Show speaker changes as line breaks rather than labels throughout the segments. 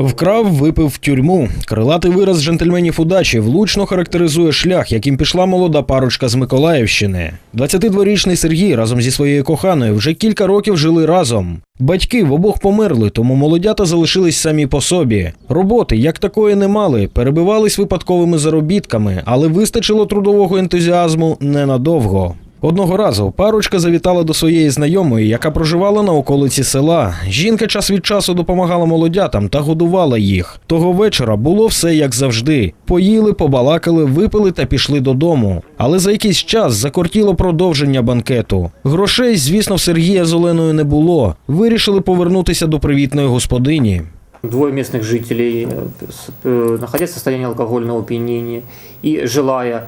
Вкрав, випив в тюрму. Крилатий вираз джентльменів удачі влучно характеризує шлях, яким пішла молода парочка з Миколаївщини. 22-річний Сергій разом зі своєю коханою вже кілька років жили разом. Батьки в обох померли, тому молодята залишились самі по собі. Роботи як такої не мали, перебивались випадковими заробітками, але вистачило трудового ентузіазму ненадовго. Одного разу парочка завітала до своєї знайомої, яка проживала на околиці села. Жінка час від часу допомагала молодятам та годувала їх. Того вечора було все як завжди. Поїли, побалакали, випили та пішли додому. Але за якийсь час закортіло продовження банкету. Грошей, звісно, в Сергія з Оленою не було. Вирішили повернутися до привітної господині.
Двое местных жителей, э, с- э, находясь в состоянии алкогольного опьянения и желая э,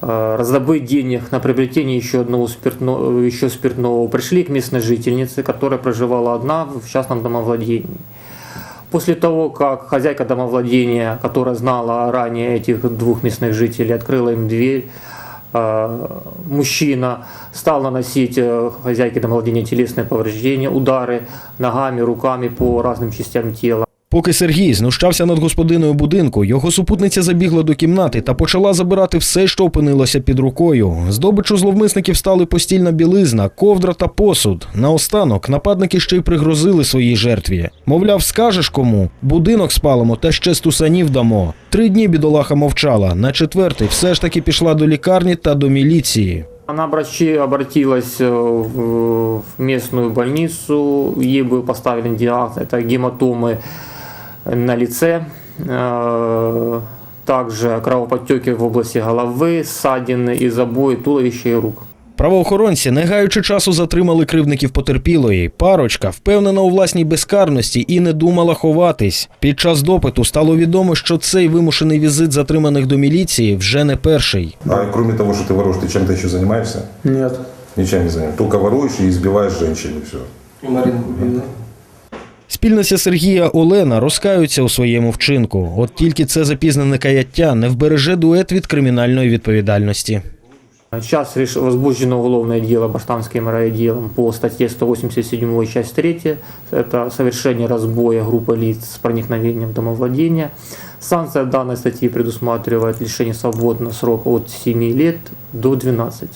раздобыть денег на приобретение еще одного спиртного, еще спиртного, пришли к местной жительнице, которая проживала одна в частном домовладении. После того, как хозяйка домовладения, которая знала ранее этих двух местных жителей, открыла им дверь, э, мужчина стал наносить э, хозяйке домовладения телесные повреждения, удары ногами, руками по разным частям тела.
Поки Сергій знущався над господиною будинку, його супутниця забігла до кімнати та почала забирати все, що опинилося під рукою. Здобичу зловмисників стали постільна білизна, ковдра та посуд. Наостанок нападники ще й пригрозили своїй жертві. Мовляв, скажеш кому, будинок спалимо та ще стусанів дамо. Три дні бідолаха мовчала. На четвертий все ж таки пішла до лікарні та до міліції.
Она обращи, обратилась э, в в местную больницу, ей был поставлен диагноз, это гематомы на лице, э, также кровоподтеки в области головы, ссадины и забои туловища и рук.
Правоохоронці, не гаючи часу, затримали кривдників потерпілої. Парочка, впевнена у власній безкарності і не думала ховатись. Під час допиту стало відомо, що цей вимушений візит затриманих до міліції вже не перший.
А кроме того, что ты воруешь, ты чем-то еще занимаешься?
Нет.
Ничем не занимаешься. Только воруешь и избиваешь женщин и все.
И на ринку видно.
Спільниця Сергія Олена розкаються у своєму вчинку. От тільки це запізнене каяття не вбереже дует від кримінальної відповідальності.
Сейчас реш- возбуждено уголовное дело Баштанским райотделом по статье 187 часть 3. Это совершение разбоя группы лиц с проникновением в домовладения. Санкция данной статьи предусматривает лишение свободы на срок от 7 лет до 12.